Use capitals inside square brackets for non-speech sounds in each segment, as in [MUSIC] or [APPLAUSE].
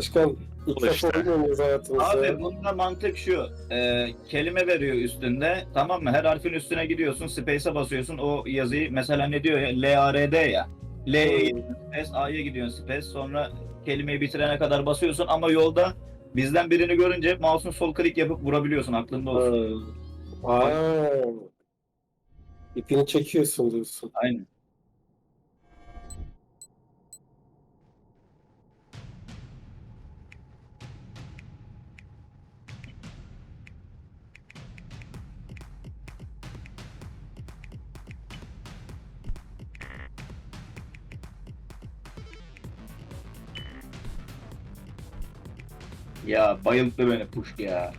Başkan ilk Bu defa işte. oynuyoruz hayatımızda. Abi bunda mantık şu. e, kelime veriyor üstünde. Tamam mı? Her harfin üstüne gidiyorsun. Space'e basıyorsun. O yazıyı mesela ne diyor ya? L-A-R-D ya. L'ye Hmm. gidiyorsun space, A'ya gidiyorsun space. Sonra kelimeyi bitirene kadar basıyorsun ama yolda bizden birini görünce mouse'un sol klik yapıp vurabiliyorsun. Aklında olsun. Aa. İpini çekiyorsun diyorsun. Aynen. Ya bayılttı beni push ya.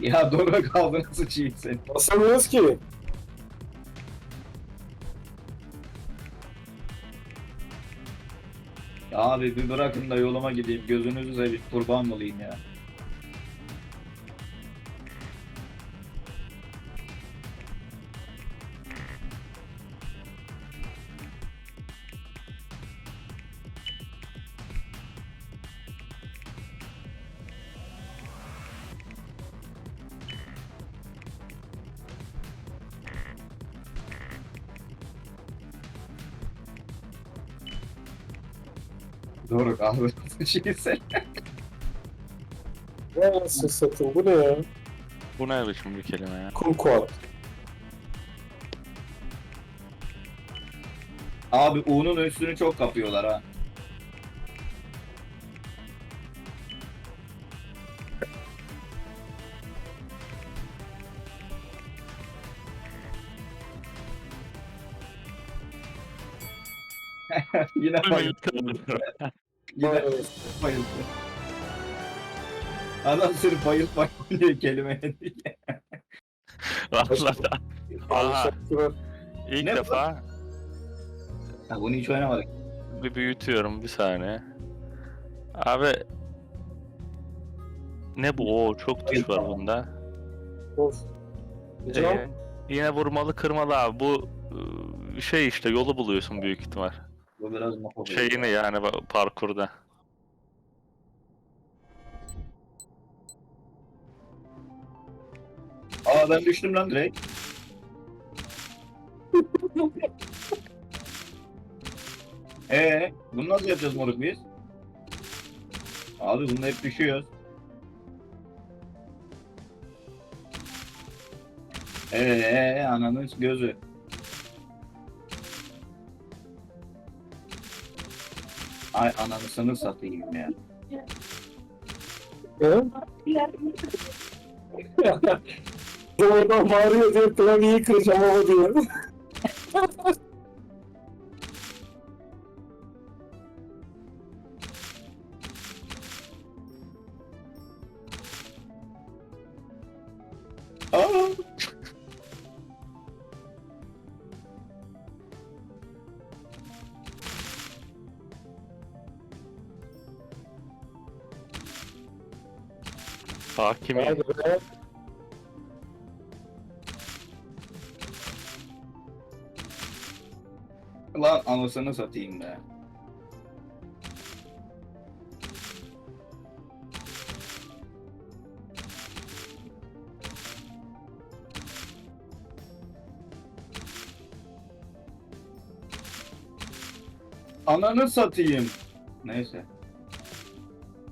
Ya doğru kaldığını sıçayım seni. Basamıyoruz ki. Ya abi bir bırakın da yoluma gideyim. Gözünüzü seveyim. Kurban olayım ya. Doğru abi [LAUGHS] seni. Ne anasını satayım bu ne ya? Bu ne biçim bir kelime ya? Kumkuat. Abi U'nun üstünü çok kapıyorlar ha. [LAUGHS] Yine bayıldı. [LAUGHS] Yine bayıldı. Adam sırf bayılt bayılıyor kelimeye diye. [LAUGHS] Vallahi Aha. İlk Ne bu? defa Ha, bunu hiç oynamadık. bir büyütüyorum bir saniye. Abi ne bu? Oo çok tuş var bunda. Of. Ee, yine vurmalı kırmalı abi. Bu ıı, şey işte yolu buluyorsun büyük ihtimal. Bu biraz mahvoldu. Şeyini yani parkurda. Aa ben düştüm lan direkt. [LAUGHS] Ee, bunu nasıl yapacağız moruk biz? Abi bunda hep düşüyoruz. Ee, ananın gözü. Ay ananısını satayım ya. Ya? [LAUGHS] Doğrudan bağırıyor diye klavyeyi kıracağım ama diyor. [LAUGHS] Aa! Hakimi. Hadi be. Lan anasını satayım be. Ananı satayım. Neyse.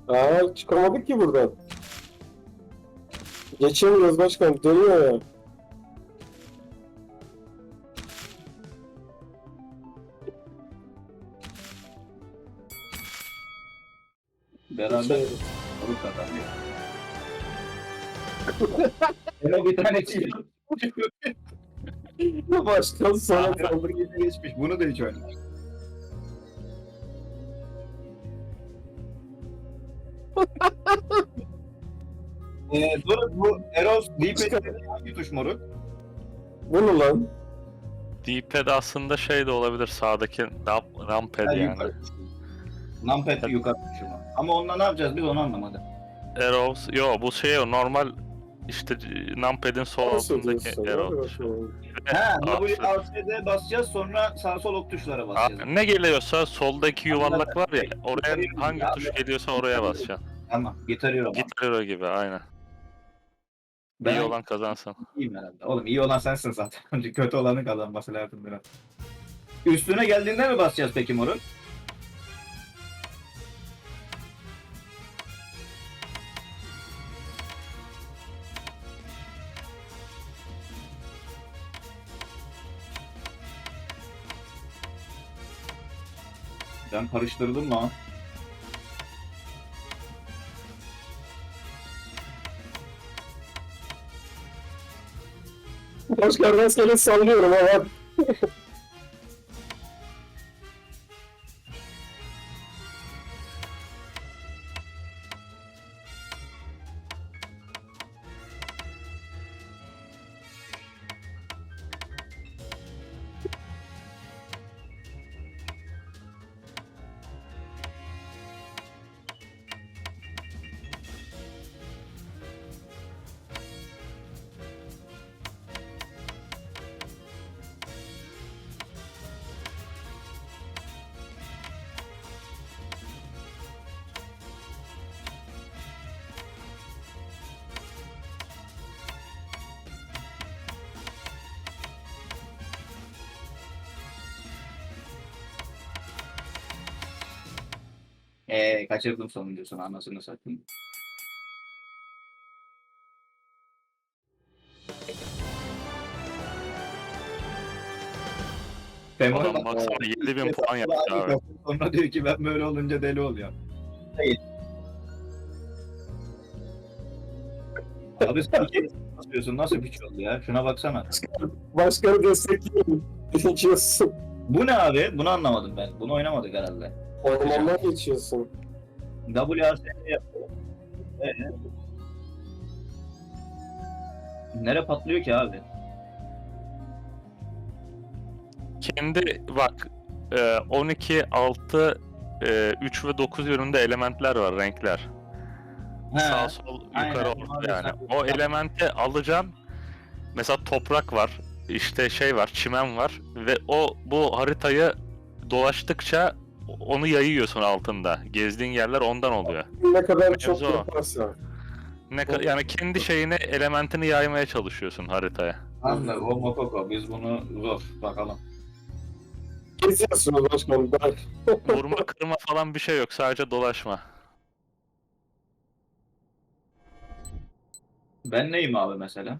Aa çıkamadık ki buradan. Geçemiyoruz başkan. Dönüyor ya. Beraber Geçemiyoruz. Olur kazanıyor. Eno bir tane çiğ. [LAUGHS] Başkan sana. Saldırı geçmiş. Bunu da hiç oynamış. [LAUGHS] Eee dur bu Eros D-pad'de hangi tuş moruk? Bunu lan. D-pad aslında şey de olabilir sağdaki ramp, rampad Ha, yani. yukarı. Numpad yukarı tuşu mu? Ama onunla ne yapacağız biz onu anlamadık. Arrows, yo bu şey o normal işte numpad'in sol Nasıl altındaki diyorsun? oldu. bakalım. Ha, Abi, WASD basacağız sonra sağ sol ok tuşlara basacağız. Abi, ne geliyorsa soldaki yuvarlak var ya oraya hangi tuş geliyorsa oraya basacaksın. Tamam, getiriyorum. abi. Gitar Hero gibi aynen. Ben İyi olan kazansın. iyiyim herhalde. Oğlum iyi olan sensin zaten. [LAUGHS] Önce kötü olanın kazanması lazım biraz. Üstüne geldiğinde mi basacağız peki moruk? Ben karıştırdım mı? Başkan rastgele sallıyorum ama. [LAUGHS] Eee kaçırdım sonuncusun anasını satayım. Adam bak- baksana 7000 puan yaptı abi. Sonra diyor ki ben böyle olunca deli oluyorum. Hayır. Abi sen iki basıyorsun nasıl bir şey oldu ya? Şuna baksana. Başkanı destekliyorum. Geçiyorsun. Bu ne abi? Bunu anlamadım ben. Bunu oynamadık herhalde. Ormandan geçiyorsun. WASD yapıyor. Ee? Nere patlıyor ki abi? Kendi bak e, 12, 6, e, 3 ve 9 yönünde elementler var renkler. Sağ sol aynen, yukarı orta yani. O elementi alacaksın. Mesela toprak var. işte şey var, çimen var ve o bu haritayı dolaştıkça onu yayıyorsun altında. Gezdiğin yerler ondan oluyor. Ne kadar Mevzu çok o. yaparsa. Ne ka- yani kendi şeyini, elementini yaymaya çalışıyorsun haritaya. Anladım. O mokoko. Biz bunu zor. Bakalım. Geziyorsunuz başkanım. [LAUGHS] Ben Vurma kırma falan bir şey yok. Sadece dolaşma. Ben neyim abi mesela?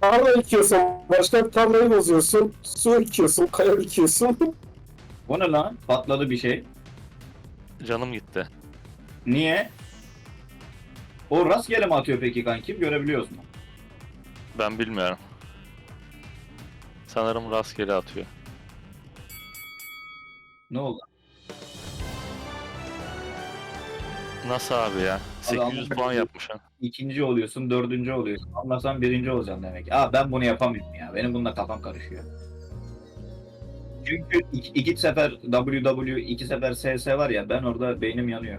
Tarla ekiyorsun. Başkan tarlayı bozuyorsun. Su ekiyorsun. Kaya ekiyorsun. [LAUGHS] O ne lan? Patladı bir şey. Canım gitti. Niye? O rastgele mi atıyor peki kankim? Görebiliyoruz mu? Ben bilmiyorum. Sanırım rastgele atıyor. Ne oldu? Nasıl abi ya? 800 anlamadım. puan yapmış ha. İkinci oluyorsun, dördüncü oluyorsun. Anlasan birinci olacaksın demek. Aa ben bunu yapamıyorum ya. Benim bununla kafam karışıyor. Çünkü iki, iki sefer WW, iki sefer SS var ya ben orada beynim yanıyor.